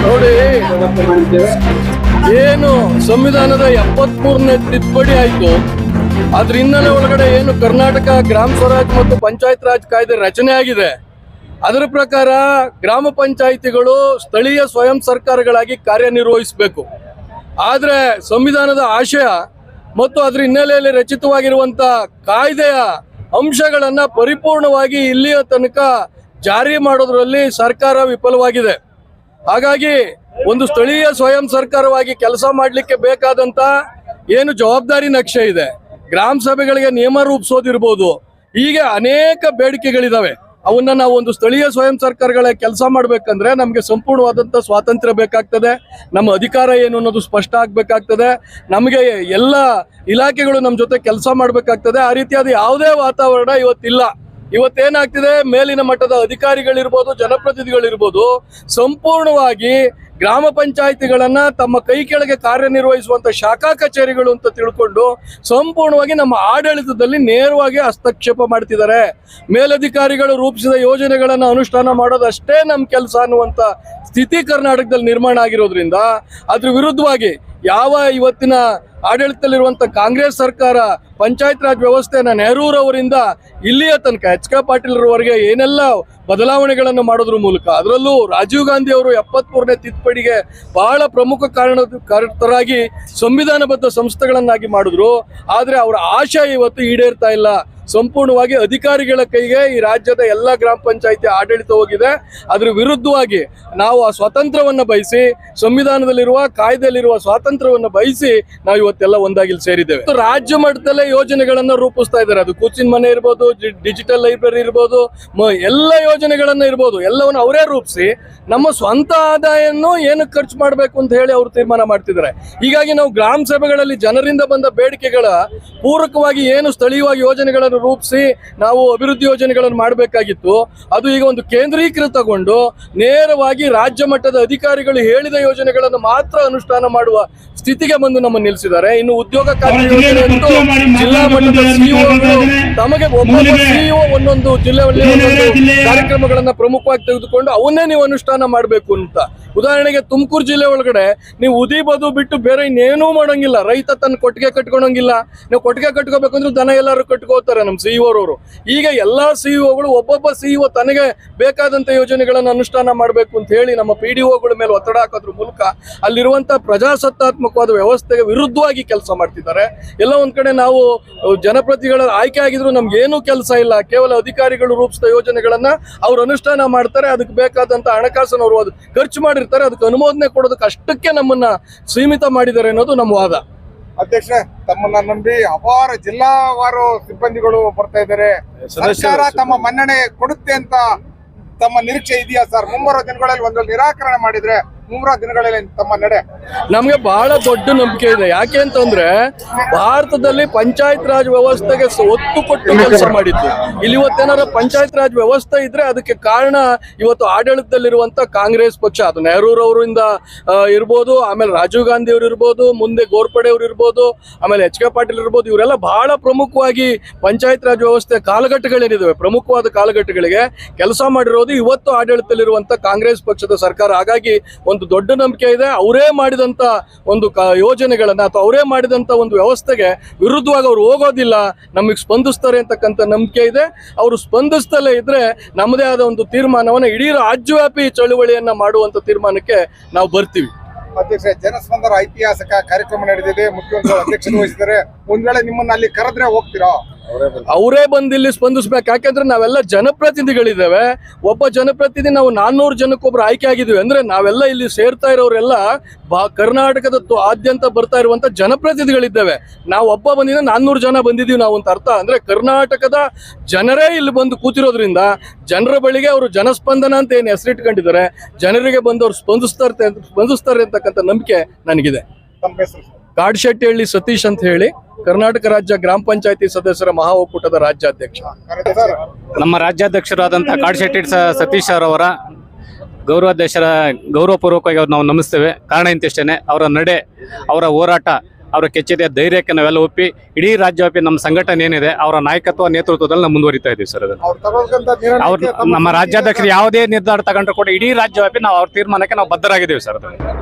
ಮಾಡಿದ್ದೇವೆ ಏನು? ಸಂವಿಧಾನದ ಎಪ್ಪತ್ಮೂರನೇ ತಿದ್ದುಪಡಿ ಆಯ್ತು. ಅದ್ರ ಹಿನ್ನೆಲೆ ಒಳಗಡೆ ಏನು ಕರ್ನಾಟಕ ಗ್ರಾಮ ಸ್ವರಾಜ್ ಮತ್ತು ಪಂಚಾಯತ್ ರಾಜ್ ಕಾಯ್ದೆ ರಚನೆ ಆಗಿದೆ. ಅದರ ಪ್ರಕಾರ ಗ್ರಾಮ ಪಂಚಾಯಿತಿಗಳು ಸ್ಥಳೀಯ ಸ್ವಯಂ ಸರ್ಕಾರಗಳಾಗಿ ಕಾರ್ಯನಿರ್ವಹಿಸಬೇಕು. ಆದರೆ ಸಂವಿಧಾನದ ಆಶಯ ಮತ್ತು ಅದರ ಹಿನ್ನೆಲೆಯಲ್ಲಿ ರಚಿತವಾಗಿರುವಂಥ ಕಾಯ್ದೆಯ ಅಂಶಗಳನ್ನು ಪರಿಪೂರ್ಣವಾಗಿ ಇಲ್ಲಿಯ ತನಕ ಜಾರಿ ಮಾಡೋದ್ರಲ್ಲಿ ಸರ್ಕಾರ ವಿಫಲವಾಗಿದೆ. ಹಾಗಾಗಿ ಒಂದು ಸ್ಥಳೀಯ ಸ್ವಯಂ ಸರ್ಕಾರವಾಗಿ ಕೆಲಸ ಮಾಡಲಿಕ್ಕೆ ಬೇಕಾದಂತ ಏನು ಜವಾಬ್ದಾರಿ ನಕ್ಷೆ ಇದೆ. ಗ್ರಾಮ ಸಭೆಗಳಿಗೆ ನಿಯಮ ರೂಪಿಸೋದಿರ್ಬೋದು. ಹೀಗೆ ಅನೇಕ ಬೇಡಿಕೆಗಳಿದಾವೆ. ಅವನ್ನ ನಾವು ಒಂದು ಸ್ಥಳೀಯ ಸ್ವಯಂ ಸರ್ಕಾರಗಳ ಕೆಲಸ ಮಾಡ್ಬೇಕಂದ್ರೆ ನಮಗೆ ಸಂಪೂರ್ಣವಾದಂಥ ಸ್ವಾತಂತ್ರ್ಯ ಬೇಕಾಗ್ತದೆ. ನಮ್ಮ ಅಧಿಕಾರ ಏನು ಅನ್ನೋದು ಸ್ಪಷ್ಟ ಆಗಬೇಕಾಗ್ತದೆ. ನಮಗೆ ಎಲ್ಲ ಇಲಾಖೆಗಳು ನಮ್ಮ ಜೊತೆ ಕೆಲಸ ಮಾಡಬೇಕಾಗ್ತದೆ. ಆ ರೀತಿಯಾದ ಯಾವುದೇ ವಾತಾವರಣ ಇವತ್ತಿಲ್ಲ. ಇವತ್ತೇನಾಗ್ತಿದೆ? ಮೇಲಿನ ಮಟ್ಟದ ಅಧಿಕಾರಿಗಳಿರ್ಬೋದು, ಜನಪ್ರತಿನಿಧಿಗಳಿರ್ಬೋದು, ಸಂಪೂರ್ಣವಾಗಿ ಗ್ರಾಮ ಪಂಚಾಯಿತಿಗಳನ್ನ ತಮ್ಮ ಕೈ ಕೆಳಗೆ ಕಾರ್ಯನಿರ್ವಹಿಸುವಂತ ಶಾಖಾ ಕಚೇರಿಗಳು ಅಂತ ತಿಳ್ಕೊಂಡು ಸಂಪೂರ್ಣವಾಗಿ ನಮ್ಮ ಆಡಳಿತದಲ್ಲಿ ನೇರವಾಗಿ ಹಸ್ತಕ್ಷೇಪ ಮಾಡ್ತಿದ್ದಾರೆ. ಮೇಲಧಿಕಾರಿಗಳು ರೂಪಿಸಿದ ಯೋಜನೆಗಳನ್ನು ಅನುಷ್ಠಾನ ಮಾಡೋದಷ್ಟೇ ನಮ್ಮ ಕೆಲಸ ಅನ್ನುವಂತ ಸ್ಥಿತಿ ಕರ್ನಾಟಕದಲ್ಲಿ ನಿರ್ಮಾಣ ಆಗಿರೋದ್ರಿಂದ, ಅದ್ರ ವಿರುದ್ಧವಾಗಿ ಯಾವ ಇವತ್ತಿನ ಆಡಳಿತದಲ್ಲಿರುವಂಥ ಕಾಂಗ್ರೆಸ್ ಸರ್ಕಾರ ಪಂಚಾಯತ್ ರಾಜ್ ವ್ಯವಸ್ಥೆಯನ್ನ ನೆಹರೂರವರಿಂದ ಇಲ್ಲಿಯ ತನಕ ಎಚ್ ಕೆ ಪಾಟೀಲ್ರವರೆಗೆ ಏನೆಲ್ಲ ಬದಲಾವಣೆಗಳನ್ನು ಮಾಡೋದ್ರ ಮೂಲಕ, ಅದರಲ್ಲೂ ರಾಜೀವ್ ಗಾಂಧಿ ಅವರು ಎಪ್ಪತ್ಮೂರನೇ ತಿದ್ದುಪಡಿಗೆ ಬಹಳ ಪ್ರಮುಖ ಕಾರಣಕರ್ತರಾಗಿ ಸಂವಿಧಾನಬದ್ಧ ಸಂಸ್ಥೆಗಳನ್ನಾಗಿ ಮಾಡಿದ್ರು. ಆದರೆ ಅವರ ಆಶಯ ಇವತ್ತು ಈಡೇರ್ತಾ ಇಲ್ಲ. ಸಂಪೂರ್ಣವಾಗಿ ಅಧಿಕಾರಿಗಳ ಕೈಗೆ ಈ ರಾಜ್ಯದ ಎಲ್ಲ ಗ್ರಾಮ ಪಂಚಾಯಿತಿ ಆಡಳಿತ ಹೋಗಿದೆ. ಅದ್ರ ವಿರುದ್ಧವಾಗಿ ನಾವು ಆ ಸ್ವಾತಂತ್ರ್ಯವನ್ನು ಬಯಸಿ, ಸಂವಿಧಾನದಲ್ಲಿರುವ ಕಾಯ್ದೆಯಲ್ಲಿರುವ ಸ್ವಾತಂತ್ರ್ಯವನ್ನು ಬಯಸಿ ನಾವು ಇವತ್ತೆಲ್ಲ ಒಂದಾಗಿ ಸೇರಿದ್ದೇವೆ. ರಾಜ್ಯ ಮಟ್ಟದಲ್ಲೇ ಯೋಜನೆಗಳನ್ನ ರೂಪಿಸ್ತಾ ಇದ್ದಾರೆ. ಅದು ಕೂಚಿನ ಮನೆ ಇರ್ಬೋದು ಡಿಜಿಟಲ್ ಲೈಬ್ರರಿ ಇರ್ಬೋದು ಎಲ್ಲ ಯೋಜನೆಗಳನ್ನ ಇರ್ಬೋದು, ಎಲ್ಲವನ್ನು ಅವರೇ ರೂಪಿಸಿ ನಮ್ಮ ಸ್ವಂತ ಆದಾಯನ್ನು ಏನು ಖರ್ಚು ಮಾಡಬೇಕು ಅಂತ ಹೇಳಿ ಅವರು ತೀರ್ಮಾನ ಮಾಡ್ತಿದ್ದಾರೆ. ಹೀಗಾಗಿ ನಾವು ಗ್ರಾಮ ಸಭೆಗಳಲ್ಲಿ ಜನರಿಂದ ಬಂದ ಬೇಡಿಕೆಗಳ ಪೂರಕವಾಗಿ ಏನು ಸ್ಥಳೀಯವಾಗಿ ಯೋಜನೆಗಳನ್ನು ರೂಪಿಸಿ ನಾವು ಅಭಿವೃದ್ಧಿ ಯೋಜನೆಗಳನ್ನು ಮಾಡಬೇಕಾಗಿತ್ತು. ಅದು ಈಗ ಒಂದು ಕೇಂದ್ರೀಕೃತಗೊಂಡು ನೇರವಾಗಿ ರಾಜ್ಯ ಮಟ್ಟದ ಅಧಿಕಾರಿಗಳು ಹೇಳಿದ ಯೋಜನೆಗಳನ್ನು ಮಾತ್ರ ಅನುಷ್ಠಾನ ಮಾಡುವ ಸ್ಥಿತಿಗೆ ಬಂದು ನಮ್ಮನ್ನು ನಿಲ್ಲಿಸಿದ್ದಾರೆ. ಇನ್ನು ಉದ್ಯೋಗ ಖಾತ್ರಿ ಯೋಜನೆ ಅಂತೂ ಜಿಲ್ಲಾ ಮಟ್ಟದ ತಮಗೆ ಸಿಇಒ ಒಂದೊಂದು ಜಿಲ್ಲೆಯಲ್ಲಿ ಕಾರ್ಯಕ್ರಮಗಳನ್ನ ಪ್ರಮುಖವಾಗಿ ತೆಗೆದುಕೊಂಡು ಅವನ್ನೇ ನೀವು ಅನುಷ್ಠಾನ ಮಾಡಬೇಕು ಅಂತ. ಉದಾಹರಣೆಗೆ ತುಮಕೂರು ಜಿಲ್ಲೆ ಒಳಗಡೆ ನೀವು ಉದಿ ಬದು ಬಿಟ್ಟು ಬೇರೆ ಇನ್ನೇನೂ ಮಾಡೋಂಗಿಲ್ಲ. ರೈತ ತನ್ನ ಕೊಟ್ಟಿಗೆ ಕಟ್ಕೊಳಂಗಿಲ್ಲ. ನೀವು ಕೊಟ್ಟಿಗೆ ಕಟ್ಕೋಬೇಕಂದ್ರೆ ದನ ಎಲ್ಲರೂ ಕಟ್ಕೋತಾರೆ ನಮ್ಮ ಸಿಇಒರವರು ಈಗ ಎಲ್ಲಾ ಸಿಇಒಗಳು ಒಬ್ಬೊಬ್ಬ ಸಿಇಒ ತನಗೆ ಬೇಕಾದಂತ ಯೋಜನೆಗಳನ್ನು ಅನುಷ್ಠಾನ ಮಾಡಬೇಕು ಅಂತ ಹೇಳಿ ನಮ್ಮ ಪಿ ಡಿ ಒಗಳ ಮೇಲೆ ಒತ್ತಡ ಹಾಕೋದ್ರ ಮೂಲಕ ಅಲ್ಲಿರುವಂತ ಪ್ರಜಾಸತ್ತಾತ್ಮಕವಾದ ವ್ಯವಸ್ಥೆಗೆ ವಿರುದ್ಧವಾಗಿ ಕೆಲಸ ಮಾಡ್ತಿದ್ದಾರೆ. ಎಲ್ಲ ಒಂದ್ ಕಡೆ ನಾವು ಜನಪ್ರತಿಗಳ ಆಯ್ಕೆ ಆಗಿದ್ರು ನಮ್ಗೇನು ಕೆಲಸ ಇಲ್ಲ. ಕೇವಲ ಅಧಿಕಾರಿಗಳು ರೂಪಿಸಿದ ಯೋಜನೆಗಳನ್ನ ಅವ್ರು ಅನುಷ್ಠಾನ ಮಾಡ್ತಾರೆ, ಅದಕ್ಕೆ ಬೇಕಾದಂತ ಹಣಕಾಸನ್ನು ಅವರು ಅದು ಖರ್ಚು ಮಾಡಿರ್ತಾರೆ, ಅದಕ್ಕೆ ಅನುಮೋದನೆ ಕೊಡೋದಕ್ಕೆ ಅಷ್ಟಕ್ಕೆ ನಮ್ಮನ್ನ ಸೀಮಿತ ಮಾಡಿದ್ದಾರೆ ಅನ್ನೋದು ನಮ್ಮ ವಾದ. ಅಧ್ಯಕ್ಷ ತಮ್ಮನ್ನ ನಂಬಿ ಅಪಾರ ಜಿಲ್ಲಾವಾರು ಸಿಬ್ಬಂದಿಗಳು ಬರ್ತಾ ಇದ್ದಾರೆ. ಸರ್ಕಾರ ತಮ್ಮ ಮನ್ನಣೆ ಕೊಡುತ್ತೆ ಅಂತ ತಮ್ಮ ನಿರೀಕ್ಷೆ ಇದೆಯಾ ಸರ್? ಮುಂಬರುವ ದಿನಗಳಲ್ಲಿ ಒಂದು ನಿರಾಕರಣೆ ಮಾಡಿದ್ರೆ ಮುಂಬರುವ ದಿನಗಳಲ್ಲಿ ತಮ್ಮ ನಡೆ. ನಮಗೆ ಬಹಳ ದೊಡ್ಡ ನಂಬಿಕೆ ಇದೆ. ಯಾಕೆ ಅಂತಂದ್ರೆ ಭಾರತದಲ್ಲಿ ಪಂಚಾಯತ್ ರಾಜ್ ವ್ಯವಸ್ಥೆಗೆ ಒತ್ತು ಕೊಟ್ಟು ಕೆಲಸ ಮಾಡಿದ್ದು. ಇಲ್ಲಿ ಇವತ್ತೇನಾರ ಪಂಚಾಯತ್ ರಾಜ್ ವ್ಯವಸ್ಥೆ ಇದ್ರೆ ಅದಕ್ಕೆ ಕಾರಣ ಇವತ್ತು ಆಡಳಿತದಲ್ಲಿರುವಂತ ಕಾಂಗ್ರೆಸ್ ಪಕ್ಷ ಅದು ನೆಹರೂರವರಿಂದ ಇರ್ಬೋದು ಆಮೇಲೆ ರಾಜೀವ್ ಗಾಂಧಿ ಅವರು ಇರ್ಬೋದು ಮುಂದೆ ಗೋರ್ಪಡೆ ಅವರು ಇರ್ಬೋದು ಆಮೇಲೆ ಎಚ್ ಕೆ ಪಾಟೀಲ್ ಇರ್ಬೋದು ಇವರೆಲ್ಲ ಬಹಳ ಪ್ರಮುಖವಾಗಿ ಪಂಚಾಯತ್ ರಾಜ್ ವ್ಯವಸ್ಥೆ ಕಾಲಘಟ್ಟಗಳೇನಿದಾವೆ? ಪ್ರಮುಖವಾದ ಕಾಲಘಟ್ಟಗಳಿಗೆ ಕೆಲಸ ಮಾಡಿರೋದು ಇವತ್ತು ಆಡಳಿತದಲ್ಲಿರುವಂತ ಕಾಂಗ್ರೆಸ್ ಪಕ್ಷದ ಸರ್ಕಾರ. ಹಾಗಾಗಿ ಒಂದು ದೊಡ್ಡ ನಂಬಿಕೆ ಇದೆ, ಅವರೇ ಮಾಡಿದಂತ ಒಂದು ಕ ಯೋಜನೆಗಳನ್ನ ಅಥವಾ ಅವರೇ ಮಾಡಿದಂತ ಒಂದು ವ್ಯವಸ್ಥೆಗೆ ವಿರುದ್ಧವಾಗಿ ಅವ್ರು ಹೋಗೋದಿಲ್ಲ, ನಮಗೆ ಸ್ಪಂದಿಸ್ತಾರೆ ಅಂತಕ್ಕಂಥ ನಂಬಿಕೆ ಇದೆ. ಅವರು ಸ್ಪಂದಿಸ್ತಲೇ ಇದ್ರೆ ನಮ್ಮದೇ ಆದ ಒಂದು ತೀರ್ಮಾನವನ್ನ ಇಡೀ ರಾಜ್ಯವ್ಯಾಪಿ ಚಳುವಳಿಯನ್ನ ಮಾಡುವಂತ ತೀರ್ಮಾನಕ್ಕೆ ನಾವು ಬರ್ತೀವಿ. ಅಧ್ಯಕ್ಷ ಜನಸ್ಪಂದರ ಐತಿಹಾಸಿಕ ಕಾರ್ಯಕ್ರಮ ನಡೆದಿದೆ. ಮುಖ್ಯಮಂತ್ರಿಗಳು ಅಧ್ಯಕ್ಷತೆ ವಹಿಸಿದ್ದಾರೆ. ಒಂದ್ ವೇಳೆ ನಿಮ್ಮನ್ನ ಅಲ್ಲಿ ಕರೆದ್ರೆ ಹೋಗ್ತೀರಾ? ಅವರೇ ಬಂದು ಇಲ್ಲಿ ಸ್ಪಂದಿಸ್ಬೇಕು. ಯಾಕಂದ್ರೆ ನಾವೆಲ್ಲ ಜನಪ್ರತಿನಿಧಿಗಳಿದ್ದೇವೆ. ಒಬ್ಬ ಜನಪ್ರತಿನಿಧಿ ನಾವು ನಾನ್ನೂರು ಜನಕ್ಕೊಬ್ರು ಆಯ್ಕೆ ಆಗಿದ್ದೀವಿ ಅಂದ್ರೆ ನಾವೆಲ್ಲ ಇಲ್ಲಿ ಸೇರ್ತಾ ಇರೋರೆಲ್ಲ ಬಾ ಕರ್ನಾಟಕದ ಆದ್ಯಂತ ಬರ್ತಾ ಇರುವಂತ ಜನಪ್ರತಿನಿಧಿಗಳಿದ್ದೇವೆ. ನಾವು ಒಬ್ಬ ಬಂದಿದ್ದ ನಾನ್ನೂರು ಜನ ಬಂದಿದ್ದೀವಿ ನಾವು ಅಂತ ಅರ್ಥ. ಅಂದ್ರೆ ಕರ್ನಾಟಕದ ಜನರೇ ಇಲ್ಲಿ ಬಂದು ಕೂತಿರೋದ್ರಿಂದ ಜನರ ಬಳಿಗೆ ಅವರು ಜನಸ್ಪಂದನ ಅಂತ ಏನು ಹೆಸರಿಟ್ಕೊಂಡಿದ್ದಾರೆ ಜನರಿಗೆ ಬಂದು ಅವ್ರು ಸ್ಪಂದಿಸ್ತಾರೆ ಸ್ಪಂದಿಸ್ತಾರೆ ಅಂತಕ್ಕಂಥ ನಂಬಿಕೆ ನನಗಿದೆ. ಕಾಡ್ಶೆಟ್ಟಿಹಳ್ಳಿ ಸತೀಶ್ ಅಂತ ಹೇಳಿ ಕರ್ನಾಟಕ ರಾಜ್ಯ ಗ್ರಾಮ ಪಂಚಾಯತಿ ಸದಸ್ಯರ ಮಹಾ ಒಕ್ಕೂಟದ ರಾಜ್ಯಾಧ್ಯಕ್ಷ. ಸರ್ ನಮ್ಮ ರಾಜ್ಯಾಧ್ಯಕ್ಷರಾದಂತಹ ಕಾಡ್ಶೆಟ್ಟಿ ಶೆಟ್ಟಿ ಸತೀಶ್ ಅವರ ಗೌರವಾಧ್ಯಕ್ಷರ ಗೌರವಪೂರ್ವಕವಾಗಿ ಅವ್ರು ನಾವು ನಮಿಸ್ತೇವೆ. ಕಾರಣ ಇಂತಿಷ್ಟೇ ಅವರ ನಡೆ ಅವರ ಹೋರಾಟ ಅವರ ಕೆಚ್ಚೆದೆಯ ಧೈರ್ಯಕ್ಕೆ ನಾವೆಲ್ಲ ಒಪ್ಪಿ ಇಡೀ ರಾಜ್ಯವ್ಯಾಪಿ ನಮ್ಮ ಸಂಘಟನೆ ಏನಿದೆ ಅವರ ನಾಯಕತ್ವ ನೇತೃತ್ವದಲ್ಲಿ ನಾವು ಮುಂದುವರಿತಾ ಇದ್ದೀವಿ ಸರ್ ಅದನ್ನು. ಅವ್ರು ನಮ್ಮ ರಾಜ್ಯಾಧ್ಯಕ್ಷರು ಯಾವುದೇ ನಿರ್ಧಾರ ತಗೊಂಡ್ರು ಕೂಡ ಇಡೀ ರಾಜ್ಯವ್ಯಾಪಿ ನಾವು ಅವ್ರ ತೀರ್ಮಾನಕ್ಕೆ ನಾವು ಬದ್ಧರಾಗಿದ್ದೀವಿ ಸರ್ ಅದನ್ನು. ಸರ್